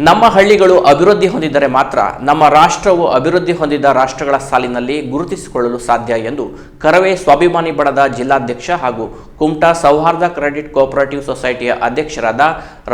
ನಮ್ಮ ಹಳ್ಳಿಗಳು ಅಭಿವೃದ್ಧಿ ಹೊಂದಿದ್ದರೆ ಮಾತ್ರ ನಮ್ಮ ರಾಷ್ಟ್ರವು ಅಭಿವೃದ್ಧಿ ಹೊಂದಿದ ರಾಷ್ಟ್ರಗಳ ಸಾಲಿನಲ್ಲಿ ಗುರುತಿಸಿಕೊಳ್ಳಲು ಸಾಧ್ಯ ಎಂದು ಕರವೇ ಸ್ವಾಭಿಮಾನಿ ಬಣದ ಜಿಲ್ಲಾಧ್ಯಕ್ಷ ಹಾಗೂ ಕುಮಟಾ ಸೌಹಾರ್ದ ಕ್ರೆಡಿಟ್ ಕೋಆಪರೇಟಿವ್ ಸೊಸೈಟಿಯ ಅಧ್ಯಕ್ಷರಾದ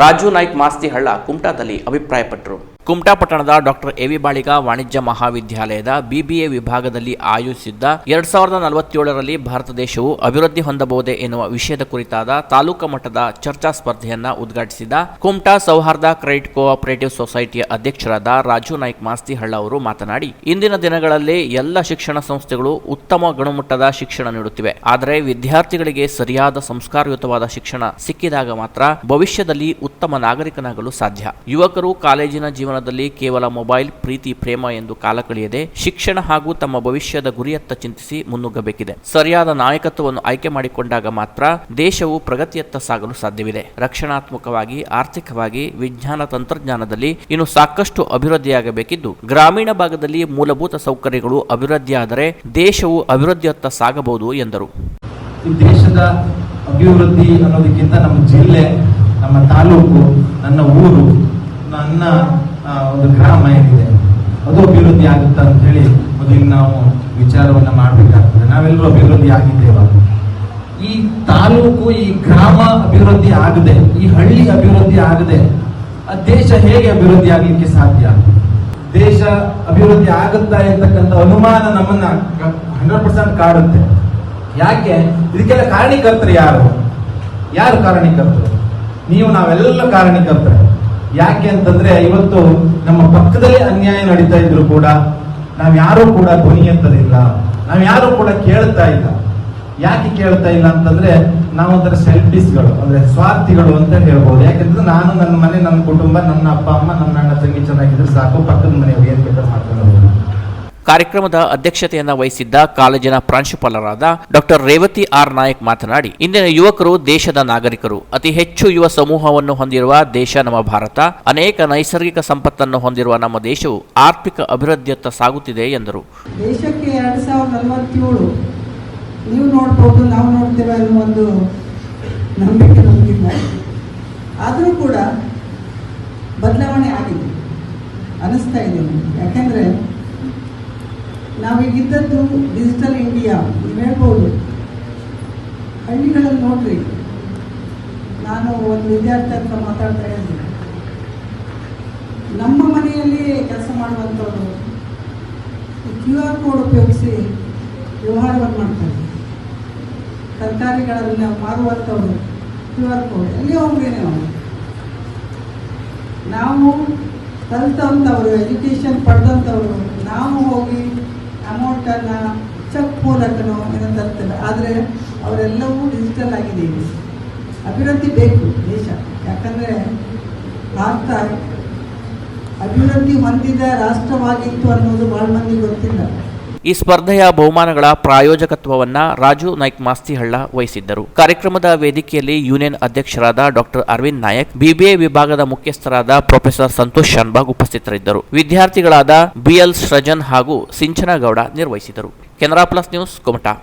ರಾಜು ನಾಯ್ಕ್ ಮಾಸ್ತಿಹಳ್ಳ ಕುಮಟಾದಲ್ಲಿ ಅಭಿಪ್ರಾಯಪಟ್ಟರು. ಕುಮಟಾ ಪಟ್ಟಣದ ಡಾಕ್ಟರ್ ಎವಿ ಬಾಳಿಗ ವಾಣಿಜ್ಯ ಮಹಾವಿದ್ಯಾಲಯದ ಬಿಬಿಎ ವಿಭಾಗದಲ್ಲಿ ಆಯೋಜಿಸಿದ್ದ ಎರಡ್ ಸಾವಿರದ ನಲವತ್ತೇಳರಲ್ಲಿ ಭಾರತ ದೇಶವು ಅಭಿವೃದ್ಧಿ ಹೊಂದಬಹುದೇ ಎನ್ನುವ ವಿಷಯದ ಕುರಿತಾದ ತಾಲೂಕು ಮಟ್ಟದ ಚರ್ಚಾ ಸ್ಪರ್ಧೆಯನ್ನ ಉದ್ಘಾಟಿಸಿದ ಕುಮಟಾ ಸೌಹಾರ್ದ ಕ್ರೆಡಿಟ್ ಕೋಆಪರೇಟಿವ್ ಸೊಸೈಟಿಯ ಅಧ್ಯಕ್ಷರಾದ ರಾಜು ನಾಯ್ಕ್ ಮಾಸ್ತಿಹಳ್ಳ ಅವರು ಮಾತನಾಡಿ, ಇಂದಿನ ದಿನಗಳಲ್ಲಿ ಎಲ್ಲ ಶಿಕ್ಷಣ ಸಂಸ್ಥೆಗಳು ಉತ್ತಮ ಗುಣಮಟ್ಟದ ಶಿಕ್ಷಣ ನೀಡುತ್ತಿವೆ. ಆದರೆ ವಿದ್ಯಾರ್ಥಿಗಳಿಗೆ ಸರಿಯಾದ ಸಂಸ್ಕಾರಯುತವಾದ ಶಿಕ್ಷಣ ಸಿಕ್ಕಿದಾಗ ಮಾತ್ರ ಭವಿಷ್ಯದಲ್ಲಿ ಉತ್ತಮ ನಾಗರಿಕನಾಗಲು ಸಾಧ್ಯ. ಯುವಕರು ಕಾಲೇಜಿನ ಜೀವನದಲ್ಲಿ ಕೇವಲ ಮೊಬೈಲ್, ಪ್ರೀತಿ, ಪ್ರೇಮ ಎಂದು ಕಾಲ ಕಳೆಯದೆ ಶಿಕ್ಷಣ ಹಾಗೂ ತಮ್ಮ ಭವಿಷ್ಯದ ಗುರಿಯತ್ತ ಚಿಂತಿಸಿ ಮುನ್ನುಗ್ಗಬೇಕಿದೆ. ಸರಿಯಾದ ನಾಯಕತ್ವವನ್ನು ಆಯ್ಕೆ ಮಾಡಿಕೊಂಡಾಗ ಮಾತ್ರ ದೇಶವು ಪ್ರಗತಿಯತ್ತ ಸಾಗಲು ಸಾಧ್ಯವಿದೆ. ರಕ್ಷಣಾತ್ಮಕವಾಗಿ, ಆರ್ಥಿಕವಾಗಿ, ವಿಜ್ಞಾನ ತಂತ್ರಜ್ಞಾನದಲ್ಲಿ ಇನ್ನು ಸಾಕಷ್ಟು ಅಭಿವೃದ್ಧಿಯಾಗಬೇಕಿದ್ದು, ಗ್ರಾಮೀಣ ಭಾಗದಲ್ಲಿ ಮೂಲಭೂತ ಸೌಕರ್ಯಗಳು ಅಭಿವೃದ್ಧಿಯಾದರೆ ದೇಶವು ಅಭಿವೃದ್ಧಿಯತ್ತ ಸಾಗಬಹುದು ಎಂದರು. ದೇಶದ ಅಭಿವೃದ್ಧಿ ಅನ್ನೋದಕ್ಕಿಂತ ನಮ್ಮ ಜಿಲ್ಲೆ, ನಮ್ಮ ತಾಲೂಕು, ನನ್ನ ಊರು ನನ್ನ ಒಂದು ಗ್ರಾಮ ಏನಿದೆ ಅದು ಅಭಿವೃದ್ಧಿ ಆಗುತ್ತಾ ಅಂತ ಹೇಳಿ ಮೊದಲಿಗೆ ನಾವು ವಿಚಾರವನ್ನ ಮಾಡಬೇಕಾಗ್ತದೆ. ನಾವೆಲ್ಲರೂ ಅಭಿವೃದ್ಧಿ ಆಗಿದ್ದೇವ? ಈ ತಾಲೂಕು, ಈ ಗ್ರಾಮ ಅಭಿವೃದ್ಧಿ ಆಗದೆ, ಈ ಹಳ್ಳಿ ಅಭಿವೃದ್ಧಿ ಆಗದೆ. ಆ ದೇಶ ಹೇಗೆ ಅಭಿವೃದ್ಧಿ ಆಗಲಿಕ್ಕೆ ಸಾಧ್ಯ? ದೇಶ ಅಭಿವೃದ್ಧಿ ಆಗುತ್ತಾ ಇರ್ತಕ್ಕಂಥ ಅನುಮಾನ ನಮ್ಮನ್ನ ಹಂಡ್ರೆಡ್ ಪರ್ಸೆಂಟ್ ಕಾಡುತ್ತೆ. ಯಾಕೆ? ಇದಕ್ಕೆಲ್ಲ ಕಾರಣೀಕರ್ತರು ಯಾರು? ಯಾರು ಕಾರಣೀಕರ್ತರು? ನೀವು ನಾವೆಲ್ಲ ಕಾರಣೀಕರ್ತರು. ಯಾಕೆ ಅಂತಂದ್ರೆ ಇವತ್ತು ನಮ್ಮ ಪಕ್ಕದಲ್ಲಿ ಅನ್ಯಾಯ ನಡೀತಾ ಇದ್ರು ಕೂಡ ನಾವ್ಯಾರೂ ಕೂಡ ಧ್ವನಿ ನಾವು ನಾವ್ಯಾರೂ ಕೂಡ ಕೇಳ್ತಾ ಇಲ್ಲ. ಯಾಕೆ ಕೇಳ್ತಾ ಇಲ್ಲ ಅಂತಂದ್ರೆ ನಾವೊಂಥರ ಸೆಲ್ಫಿಸ್ಗಳು, ಅಂದ್ರೆ ಸ್ವಾರ್ಥಿಗಳು ಅಂತ ಹೇಳ್ಬೋದು. ಯಾಕಂದ್ರೆ ನಾನು ನನ್ನ ಮನೆ, ನನ್ನ ಕುಟುಂಬ, ನನ್ನ ಅಪ್ಪ, ಅಮ್ಮ, ನನ್ನ ಅಣ್ಣ, ತಂಗಿ ಚೆನ್ನಾಗಿದ್ರೆ ಸಾಕು, ಪಕ್ಕದ ಮನೆಯವ್ರಿಗೆ ಏನ್ ಬೇಕಾದ್ರೆ. ಕಾರ್ಯಕ್ರಮದ ಅಧ್ಯಕ್ಷತೆಯನ್ನು ವಹಿಸಿದ್ದ ಕಾಲೇಜಿನ ಪ್ರಾಂಶುಪಾಲರಾದ ಡಾಕ್ಟರ್ ರೇವತಿ ಆರ್ ನಾಯಕ್ ಮಾತನಾಡಿ, ಇಂದಿನ ಯುವಕರು ದೇಶದ ನಾಗರಿಕರು. ಅತಿ ಹೆಚ್ಚು ಯುವ ಸಮೂಹವನ್ನು ಹೊಂದಿರುವ ದೇಶ ನಮ್ಮ ಭಾರತ. ಅನೇಕ ನೈಸರ್ಗಿಕ ಸಂಪತ್ತನ್ನು ಹೊಂದಿರುವ ನಮ್ಮ ದೇಶವು ಆರ್ಥಿಕ ಅಭಿವೃದ್ಧಿಯತ್ತ ಸಾಗುತ್ತಿದೆ ಎಂದರು. ದೇಶಕ್ಕೆ ಎರಡು ಸಾವಿರದ ನಲವತ್ತೇಳು, ನೀವು ನೋಡ್ಬೋದು, ನಾವು ನೋಡ್ತೇವೆ ಒಂದು ನಂಬಿಕೆ ನಮಗಿಲ್ಲ ಆದರೂ ಕೂಡ ಬದಲಾವಣೆ ಆಗಿದೆ. ಅನಿಸ್ತಾ ಇದೆ ಯಾಕೆಂದರೆ ನಾವೀಗಿದ್ದದ್ದು ಡಿಜಿಟಲ್ ಇಂಡಿಯಾ ನೀವು ಹೇಳ್ಬೋದು. ಹಳ್ಳಿಗಳಲ್ಲಿ ನೋಡ್ರಿ. ನಾನು ಒಂದು ವಿದ್ಯಾರ್ಥಿ ಅಂತ ಮಾತಾಡ್ತಾ ಇದ್ದೀನಿ. ನಮ್ಮ ಮನೆಯಲ್ಲಿ ಕೆಲಸ ಮಾಡುವಂಥವ್ರು ಕ್ಯೂ ಆರ್ ಕೋಡ್ ಉಪಯೋಗಿಸಿ ವ್ಯವಹಾರವನ್ನು ಮಾಡ್ತಾರೆ ತರಕಾರಿಗಳನ್ನು ಮಾರುವಂಥವ್ರು ಕ್ಯೂ ಆರ್ ಕೋಡ್, ಎಲ್ಲಿ ಹೋಗ್ರಿ ಅವರು? ನಾವು ಕಲಿತಂಥವ್ರು, ಎಜುಕೇಷನ್ ಪಡೆದಂಥವ್ರು, ನಾವು ಹೋಗಿ ಅಮೌಂಟನ್ನು ಚೆಕ್ ಮೂಲಕನೋ ಏನೋ ತರ್ತೇವೆ ಆದರೆ ಅವರೆಲ್ಲವೂ ಡಿಜಿಟಲ್ ಆಗಿದೆ ಅಭಿವೃದ್ಧಿ ಬೇಕು ದೇಶ. ಯಾಕಂದರೆ ಭಾರತ ಅಭಿವೃದ್ಧಿ ಹೊಂದಿದ ರಾಷ್ಟ್ರವಾಗಿತ್ತು ಅನ್ನೋದು ಭಾಳ ಮಂದಿಗೆ ಗೊತ್ತಿಲ್ಲ. ಈ ಸ್ಪರ್ಧೆಯ ಬಹುಮಾನಗಳ ಪ್ರಾಯೋಜಕತ್ವವನ್ನ ರಾಜು ನಾಯ್ಕ್ ಮಾಸ್ತಿಹಳ್ಳ ವಹಿಸಿದ್ದರು. ಕಾರ್ಯಕ್ರಮದ ವೇದಿಕೆಯಲ್ಲಿ ಯೂನಿಯನ್ ಅಧ್ಯಕ್ಷರಾದ ಡಾಕ್ಟರ್ ಅರವಿಂದ್ ನಾಯಕ್, ಬಿಬಿಎ ವಿಭಾಗದ ಮುಖ್ಯಸ್ಥರಾದ ಪ್ರೊಫೆಸರ್ ಸಂತೋಷ್ ಶಾನ್ಬಾಗ್ ಉಪಸ್ಥಿತರಿದ್ದರು. ವಿದ್ಯಾರ್ಥಿಗಳಾದ ಬಿಎಲ್ ಸೃಜನ್ ಹಾಗೂ ಸಿಂಚನಗೌಡ ನಿರ್ವಹಿಸಿದರು. Canara plus news Kumta.